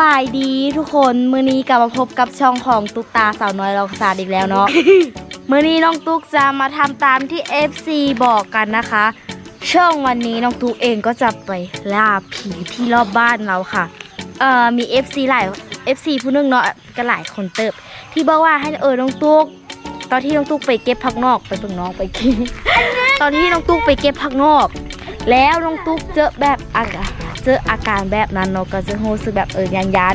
บายดีทุกคนมื้อนี้กลับมาพบกับช่องของตุ๊กตาสาวน้อยเราศาสตร์อีกแล้วเนาะ มื้อนี้น้องตุ๊กจะมาทำตามที่ FC บอกกันนะคะ ช่วงวันนี้น้องตุ๊กเองก็จะไปล่าผีที่รอบบ้านเราค่ะ เอ่อมี FC หลาย FC ผู้หนึงเนาะก็หลายคนเติบ ที่บอกว่าให้เออน้องตุ๊กตอนที่น้องตุ๊กไปเก็บผักนอกไปเบิ่งน้องไปกินตอนที่น้องตุ๊กไปเก็บผักนอก แล้วน้องตุ๊กเจอแบบอากา เจออาการแบบนั้นเนาะก็จะรู้สึกแบบเออยานยาน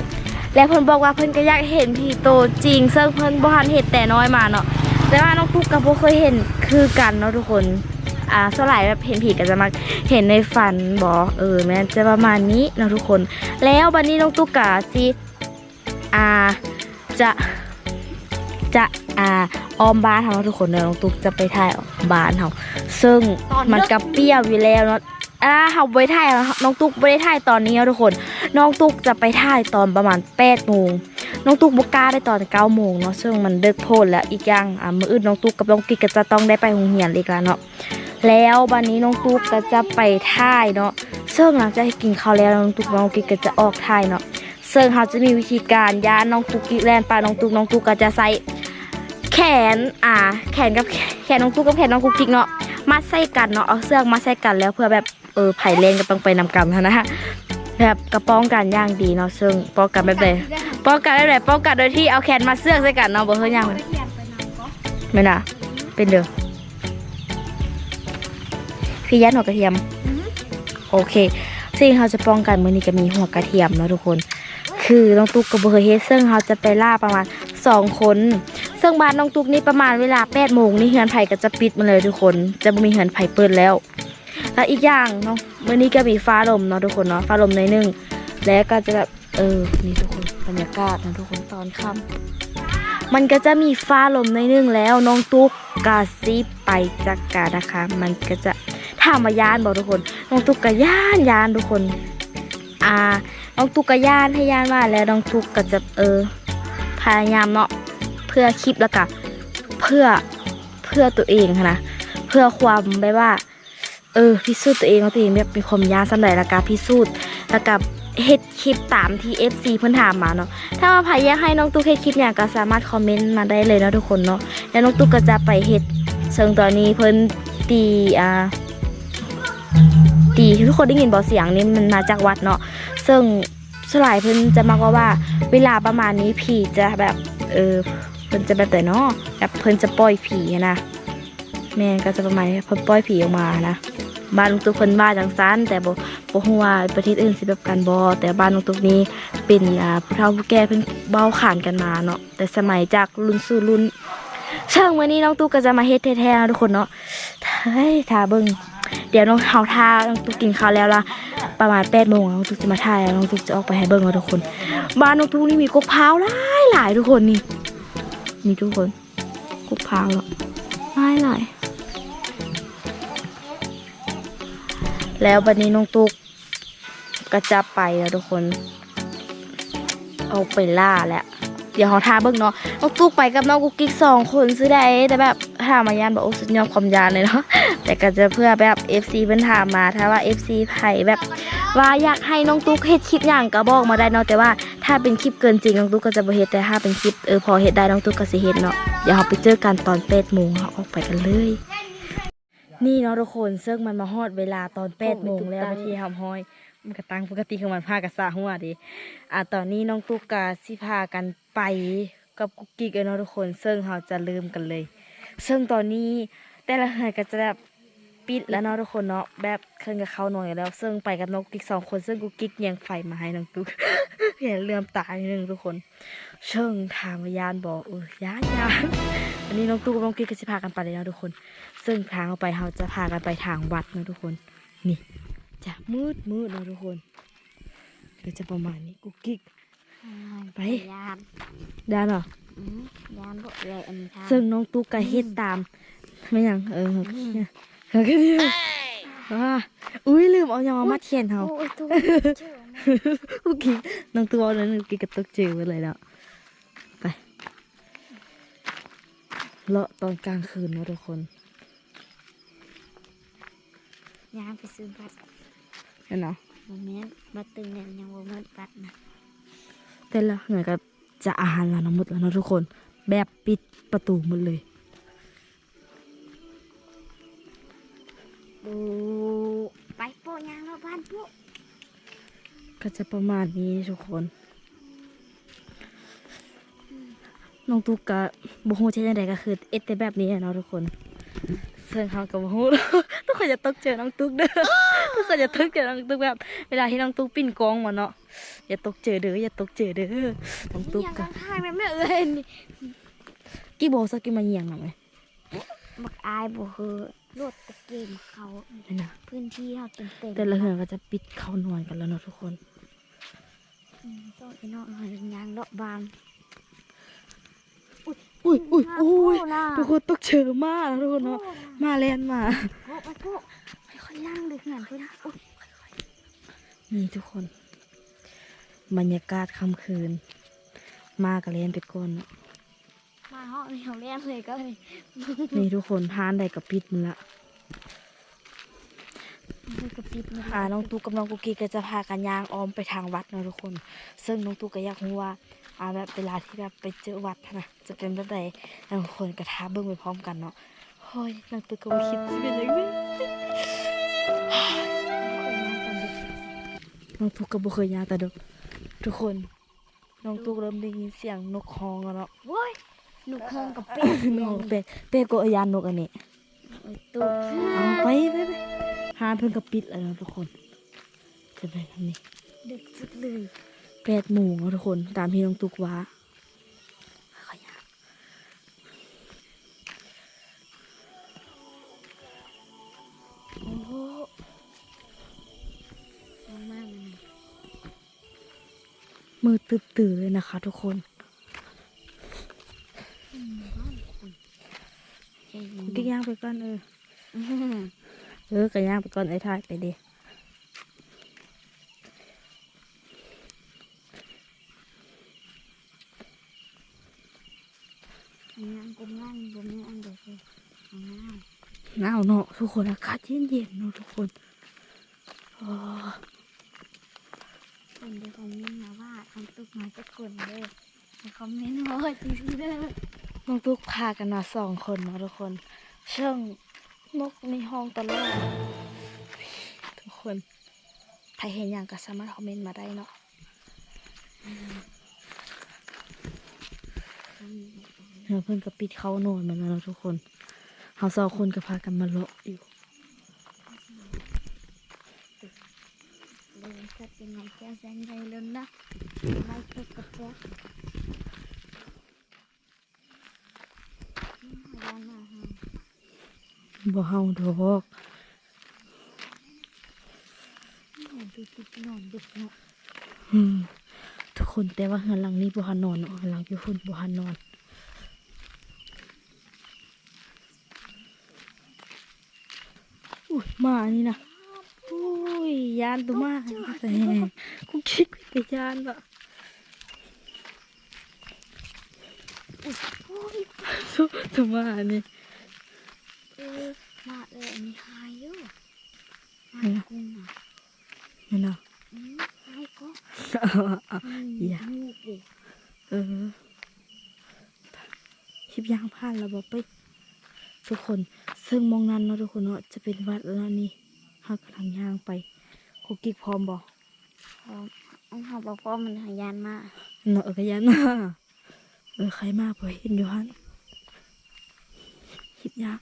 แล้วเพิ่นบอกว่าเพิ่นก็อยากเห็นผีโตจริงซึ่งเพิ่นบ่ทันเห็นแต่น้อยมาเนาะแต่ว่าน้องตุ๊กก็บ่เคยเห็นคือกันเนาะทุกคนอ่าสลายแบบเห็นผีก็จะมาเห็นในฝันบ่เออแม่จะประมาณนี้เนาะทุกคน แล้วบัดนี้น้องตุ๊กก็สิอ่าจะจะอ่าออมบ้านเฮานทุกคนเนาะน้องตุ๊กจะไปถ่ายบ้านเฮาซึ่งมันกระเปรี้ยวอยู่แล้วเนาะ อ่าเฮาไปถ่ายแล้วน้องตุ๊กบ่ได้ถ่ายตอนนี้นะทุกคน น้องตุ๊กจะไปถ่ายตอนประมาณ8โมงน้องตุ๊กบ่กล้าได้ตอน9โมงเนาะซึ่งมันเดึกโพดแล้วอีกอย่างอ่ามืออื่นน้องตุ๊กกับน้องกิ๊กก็จะต้องได้ไปโรงเรียนอีกแล้วเนาะแล้ววันนี้น้องตุ๊กก็จะไปถ่ายเนาะซึ่งหลังจากกินข้าวแล้วน้องตุ๊กน้องกิ๊กก็จะออกถ่ายเนาะซึ่งเขาจะมีวิธีการย่านน้องตุ๊กกิ๊กแลนไปน้องตุ๊กน้องตุ๊กก็จะใส่แขนอ่า แขนกับแขนน้องตุ๊กกับแขนน้องกุ๊กกิ๊กเนาะมัดใส่กันเนาะเอาเสื้อมาใส่กันแล้วเพื่อแบบ เออไผ่เลนก็ต้องไปนำกันนะฮะแบบกระป้องกันอย่างดีเนาะซึ่งป้องกันแบบใดป้องกันแบบไหนป้องกันโดยที่เอาแขนมาเสื้อใส่กันเนาะบ่เฮ้ยยังไม่น่ะ เป็นเด้อพี่ยัดหัวกระเทียมโอเคสิ่งเราจะป้องกันมื้อนี้ก็มีหัวกระเทียมเนาะทุกคน คือน้องตุ๊กกับเบอร์เฮดซึ่งเราจะไปล่าประมาณสองคน ซึ่งบ้านน้องตุ๊กนี่ประมาณเวลา8โมงนี่เฮือนไผ่ก็จะปิดมาเลยทุกคน จะไม่มีเฮือนไผ่เปิดแล้ว แล้วอีกอย่างเนาะมื้อนี้ก็มีฟ้าลมเนาะทุกคนเนาะฟ้าลมหน่อยหนึงแล้วก็จะแบบเออนี่ทุกคนบรรยากาศนะทุกคนตอนค่ำมันก็จะมีฟ้าลมหน่อยหนึงแล้วน้องตุ๊กกาซิไปจักกานะคะ มันก็จะถามมายานบอกทุกคนน้องตุ๊กกะยานยานทุกคน อ่าน้องตุ๊กกะยานให้ยานว่าแล้วน้องตุ๊กก็จะเออพยายามเนาะเพื่อคลิปแล้วก็เพื่อเพื่อตัวเองนนะเพื่อความแบบว่า เออพิสูจน์ตัวเองว่าตัวเองแบบมีความยานสำหรับแล้วก็พิสูจน์แล้วก็เฮ็ดคลิปตามที่ FC เพิ่นถามมาเนาะ ถ้าว่าใครอยากให้น้องตุ๊กเฮ็ดคลิปเนี่ยก็สามารถคอมเมนต์มาได้เลยเนาะทุกคนเนาะ แล้วน้องตุ๊กก็จะไปเฮ็ดซึ่งตอนนี้เพิ่นตีอ่าตีทุกคนได้ยินบอเสียงนี้มันมาจากวัดเนาะ ซึ่งสลายเพิ่นจะมาก็ว่า เวลาประมาณนี้ผีจะแบบเออเพิ่นจะแบบแต่เนาะแบบเพิ่นจะปล่อยผีนะแม่นก็จะประมาณเพิ่นปล่อยผีออกมานะ บ้านลุงตุ๊กเพิ่นบ้าจังซั้นแต่บ่บ่ฮู้ว่าประเทศอื่นสิแบบกันบ่แต่บ้านลุงตุ๊กนี้เป็นอ่าผู้เฒ่าผู้แก่เพิ่นเบ้าขานกันมาเนาะแต่สมัยจากรุ่นสู่รุ่นเชิงวันนี้น้องตุ๊กก็จะมาเฮ็ดแท้ๆนะทุกคนเนาะเฮ้ยถ้าเบิ่งเดี๋ยวน้องเฮาทาน้องตุ๊กกินข้าวแล้วละประมาณแปดโมงน้องตุ๊กจะมาถ่ายน้องตุ๊กจะออกไปให้เบิ่งแล้วทุกคน บ้านน้องตุ๊กนี่มีกกพร้าวหลายหลายทุกคนนี่นี่ทุกคนกกพร้าวแล้วหลายหลาย แล้วบัดนี้น้องตุ๊กก็จะไปแล้วทุกคน เอาไปล่าแล้ว เดี๋ยวเขาทาเบิ่งเนาะ น้องตุ๊กไปกับน้องกุ๊กกิ๊กสองคนซื้อได้ แต่แบบถามมายานบอกโอ้สุดยอดความยานเลยเนาะ แต่ก็จะเพื่อแบบ FC เพิ่นถามมาถ้าว่า FC ไผ่แบบว่าอยากให้น้องตุ๊กเฮ็ดคลิปอย่างก็บอกมาได้เนาะแต่ว่าถ้าเป็นคลิปเกินจริงน้องตุ๊กก็จะบ่เฮ็ดแต่ถ้าเป็นคลิปเออพอเฮ็ดได้น้องตุ๊กก็สิเฮ็ดเนาะเดี๋ยวเราไปเจอกันตอน8โมงเราออกไปกันเลย นี่เนาะทุกคนซึ่งมันมาฮอดเวลาตอน8โมงแล้วบางทีทำห้อยมันก็ตั้งปกติคือมันพากับสาหัวดิอะตอนนี้น้องตุ๊กกาสิพากันไปกับกุ๊กกิ๊กเนาะทุกคนซึ่งเราจะลืมกันเลย ซึ่งตอนนี้แต่ละเฮือนก็จะแบบปิดแล้วเนาะทุกคนเนาะแบบเครื่องกับเขาหน่อยแล้ว ซึ่งไปกับน้องกิ๊กสองคนซึ่งกุ๊กกิ๊กยังไฟมาให้น้องตุ๊กเห็นเลื่อมตานิดนึงทุกคน เชิงถามว่ายานบอกเออยานยาน อันนี้น้องตุ๊กกับน้องกิ๊กก็จะพากันไปเลยเนาะทุกคน ซึ่งทางเอาไปเราจะพากันไปทางวัดเนาะทุกคน นี่จะมืดมืดเนาะทุกคนก็จะประมาณนี้กุ๊กกิ๊กไปยานได้เนาะอืมยานพวกแหลมทางซึ่งน้องตุ๊กก็เฮ็ดตามไม่หยังเออเขาก็ดีว่าอุ้ยลืมเอายางมามัดเขียนเขาโอ้ยตัวเชื่อไหมเมื่อกี้น้องตัวนั้นเมื่อกี้กระตุกจืดไปเลยแล้ว เลาะตอนกลางคืนเนาะทุกคนยานไปซื้อบัตรเห็นเนาะโมเมนต์บัตรตึงเนี่ยยังโมเมนต์บัตรนะแต่ละเหนือกับจะอาหารแล้วนะหมดแล้วเนาะทุกคน แบบปิดประตูหมดเลยดูไปโปะยางแล้วบ้านโปะก็จะประมาณนี้ทุกคน น้องตุ๊กกะบ่ฮู้ใช่จังไดก็คือเอ็ดแต่แบบนี้อะเนาะทุกคนซึ่งเขาก็บ่ฮู้ทุกคนจะตกเจอน้องตุ๊กเด้อทุกคนจะตกเจอน้องตุ๊กแบบ เวลาที่น้องตุ๊กปิ้นกองมาเนาะอย่าตกเจอเด้ออย่าตกเจอเด้อน้องตุ๊กยางก็ข้างๆแม่แม่เอ้ยนี่กี่โบสักกี่มาเยียงหน่อยไหมบักอายบ่เฮอรถตะเกมเขานี่นะพื้นที่เขาเต็มเต็มแต่ละเหือนก็จะปิดเข้านอนกันแล้วเนาะทุกคนต้องไปนอกหอยยางเลาะบาง อุ้ยอุ้ยอุ้ยน่าทุกคนตกเจอมากทุกคนเนาะมาแลนมาโปะไปโปะค่อยๆย่างดึกหน่อยเพื่อนอุ๊ยนี่ทุกคน บรรยากาศค่ำคืน มากับเล่นไปก่อนเนาะมาห้องนี้เขาเรียกเลยก็เลยนี่ทุกคนทานได้กับปิดมันละมันกระปิบนะพาน้องตุ๊กกับน้องกุกกี้ก็จะพากันย่างออมไปทางวัดเนาะทุกคน ซึ่งน้องตุ๊กก็อยากรู้ว่า อาแบบเวลาที่แบบไปเจอวัดนะจะเป็นแบบใดแล้วทุกคนก็ท้าเบิ่งไปพร้อมกันเนาะเฮ้ยน้องตุ๊กก็บ่คิดสิเป็นยังไงน้องตุ๊กก็บ่เคยย่างแต่เด็กทุกคนน้องตุ๊กเริ่มได้ยินเสียงนกฮ้องแล้วเนาะโว้ยหนูเครื่องกับเป็ดน้องเป็ดเป็ดก็เอายานนกอันนี้โอ้ยตุ๊กเอาไปไปไปหาเพิ่นก็ปิดแล้วเนาะทุกคนจะไปทำนี้ดึกสุดเลย แปดโมงเนาะทุกคนตามที่น้องตุกว่าขอยางโอ้โหมันมากเลยมือตึบตื่นเลยนะคะ ทุกคนใช่ไหมก็ย่างไปก่อนเอออืมเออก็ย่างไปก่อนไอ้ทายไปเดิอั นนี้อันง่างบนนี้อันเดียวเลยเอง่ายหนาวเนาะทุกคนอากาศเย็นเย็นๆเนาะทุกคนอ๋อคนเดียวคอมเมนต์มาว่าทำตุกมาจะกลเลยในคอมเมนต์ว่าจริงเด้อน้องตุกพากันมาสองคนเนาะทุกคน เชิงนกในห้องตลอดทุกคนใครเห็นอย่างก็สามารถคอมเมนต์มาได้เนาะ เพื่อนเพื่อนก็ปิดเข้านอนมาแล้วเนาะทุกคนเขาสองคนก็พากันมาเลาะอยู่เลยจะเป็นไงแก้วแสนใจเลยนะไล่ตุ๊กกับแก้วอืมร้อนมากฮะบ่เฮาดอกเหมือนตุ๊กนอนดึกเนาะอืมทุกคนแต่ว่าเฮือนหลังนี้บ่หันนอนเนาะเฮือนหลังอยู่พุ่นบ่หันนอน อุ้ย มานี่นะอุ้ยยานตัวมากแต่กูคิดไปยานบะโอ้ยสุตัวมานี่เออมาเลยอันนี้หายอยู่หาเห็ยนไหมกุ้งอะนี่เนาะอืมหายก็อืมอย่าลูกดิเออคลิปย่างผ่านแล้วบอกไป ทุกคน ซึ่งมองนั้นเนาะทุกคนเนาะจะเป็นวัดแล้วนี่ฮักกำลังย่างไปคุกกิ๊กพร้อมบอกพออันเขาบอกว่ามันหายานมากเนาะเออกระยันมาเออใครมาพอเห็นอยู่ฮันคลิปย่าง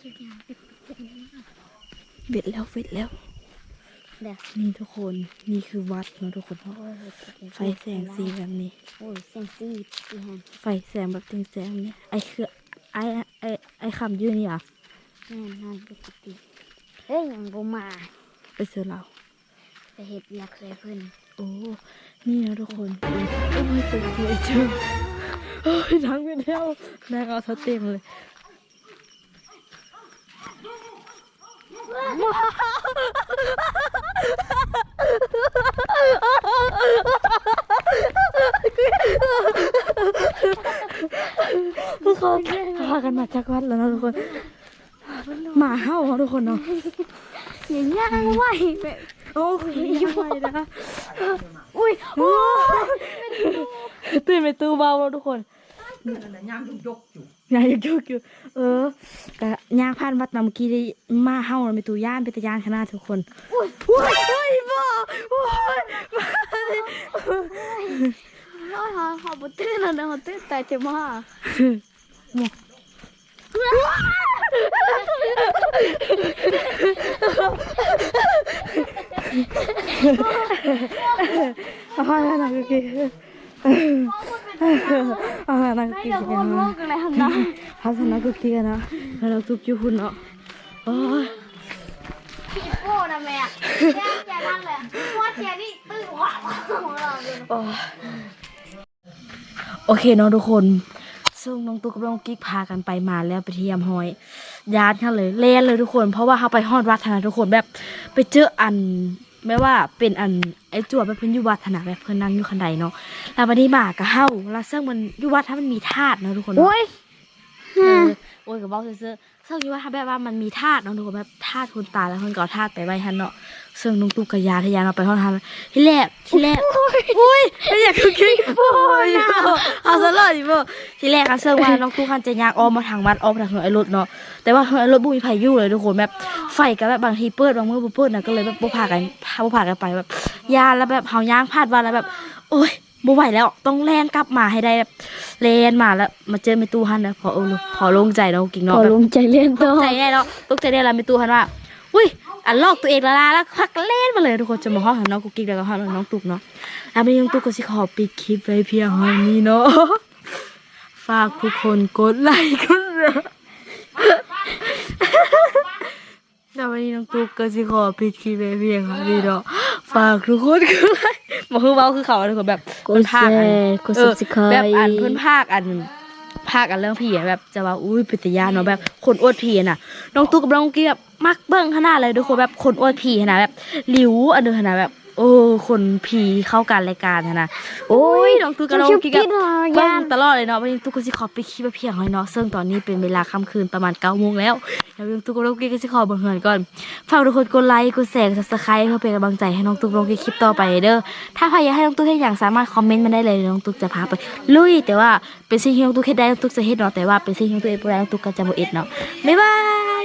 ทุกอย่างเป็นเป็นมากเบ็ดแล้วเบ็ดแล้วเดี๋ยวนี่ทุกคนนี่คือวัดเนาะทุกคนเนาะโอ้ยจะเป็นไฟแสงสีแบบนี้โอ้ยแสงสีสีหันไฟแสงแบบติงแสงนี่ไอคือไอ ไอไอคำยืนนี่อะแน่นอนปกติเอ้ยยังบ่มา ไปเสือเราไปเห็ดอยากเคยเพิ่นโอ้นี่นะทุกคนโอ้ยโอ้ยตกใจเจ้าโอ้ยทั้งไปแล้วนางเอาเท้าเต็มเลย ทุกคนพากันมาจากวัดแล้วนะทุกคน หมาเห่าเนาะทุกคนเนาะอย่างย่างไหวแบบโอ้ยยังไงนะอุ้ยโอ้ยตื่นไปตู้เบาแล้วทุกคนนั่นน่ะย่างยกๆอยู่ยายยกอยู่ เออกะย่างผ่านวัดมาเมื่อกี้ได้มาเฮาไปตู้ย่านไปตะย่านขนาดทุกคนอุ้ยอุ้ยเฮ้ยบ่โอ้ย โอ้ยหาหาบุตื่นแล้วนะเขาตื่นแต่จะมาเอาหางกุกกีอาหางกุกไม่กี้จะกันนะกอะไรทำได้เอาให้นางกุกกี้กันนะเราตุกอยู่หุ่นเนาะโอ้ยพี่โป้นะแม่แย่แย่นั่งเลยว่าเทียนี่ตื่นว้าวของเราเลย โอเคเนาะทุกคน ซึ่งน้องตุ๊กกับน้องกิ๊กพากันไปมาแล้วไปเที่ยมหอยยาดกันเลยเล่นเลยทุกคน เพราะว่าเขาไปฮอดวัดธนาทุกคนแบบไปเจออันไม่ว่าเป็นอันไอ้จั่วแบบเพิ่นอยู่วัดธนาแบบเพิ่นนั่งอยู่คันใดเนาะแล้ววันนี้มากับเฮาแล้วซึ่งมันยุวัดถ้ามันมีธาตุเนาะทุกคนโอ้ย โอ้ยกับบอกซื่อซึ่งอยู่ว่าถ้าแบบว่ามันมีธาตุนาะทุกคนแบบธาตุคนตายแล้วเพิ่นก็เอาธาตุไปไว้หันเนาะซึ่งน้องตุ๊กกับยาทะยานเอาไปฮอดหันที่แรกที่แรกอุ้ยไม่อยากคือคิดโอ้ยเอาซะเลยบ่ที่แรกอะเชื่อว่าน้องตุ๊กคันจะยากออมมาทางวัดออมทางเหินไอ้รถเนาะแต่ว่าเหินไอ้รถบ่มีไผอยู่เลยทุกคนแบบไฟก็แบบบางทีเปิดบางมือบ่เปิดนะก็เลยแบบบ่พากันพาบ่พากันไปแบบยานแล้วแบบเฮาย่างพลาดวันแล้วแบบโอ้ย บ่ไหวแล้วต้องแล่นกลับมาให้ได้แบบแล่นมาแล้ว มาเจอแม่ตู้หันนะพอเออพอโลงใจเนาะกิ่งพเนาะอแบบลงใจเล่นตต่อกใจแน่เนาะตกใจแน่แล้วแม่ตู้หันว่าอุ้ยอันลอกตัวเองละลาแล้วพักเล่นมาเลยทุกคนจะมาห้องของน้องกุ๊กกิ๊กแล้วก็ห้องน้องตุ๊กเนาะแล้ววันนี้น้องตุ๊กก็สิขอปิดคลิปไว้เพียงเท่านี้เนาะฝากทุกคนกดไลค์กดแชร์แล้ววันนี้น้องตุ๊กก็สิขอปิดคลิปไว้เพียงเท่านี้เนาะฝากทุกคนกดไลค์ บ่คือเว้าคือเขาทุกคนแบบกดแชร์กดเออ subscribe แบบอันเพื่อนภาคอันภาคอันเรื่องผีอะแบบจะว่าอุ้ยปิตยานเนาะแบบคนอวดผีอะน่ะน้องตุ๊กกับน้องกี้แบบมักเบิ่งขนาดเลยทุกคนแบบคนอวดผีขนาดแบบหลิวอันเดียวขนาดแบบ โอ้คนผีเข้ากันรายการขนาดโอ้ยน้องตุ๊กกับน้องกี้กับ เบิ่งตลอดเลยเนาะวันนี้ตุ๊กก็สิขอไปคลิปไปเพียงให้เนาะซึ่งตอนนี้เป็นเวลาค่ำคืนประมาณ9โมงแล้ว เดี๋ยวตุ๊กกับน้องกี้ก็จะขอบังเหินก่อน ฝากทุกคนกดไลค์ กดแชร์ซับสไครต์เพื่อเป็นกำลังใจให้น้องตุ๊กน้องกี้คลิปต่อไปเด้อ ถ้าใครอยากให้น้องตุ๊กเฮ็ดอย่างสามารถคอมเมนต์มาได้เลย น้องตุ๊กจะพาไป ลุย แต่ว่าเป็นสิ่งที่น้องตุ๊กเฮ็ดได้น้องตุ๊กจะเฮ็ดเนาะ แต่ว่าเป็นสิ่งที่น้องตุ๊กเฮ็ดบ่ได้น้องตุ๊กก็จะบ่เอ็ดเนาะ บ๊ายบาย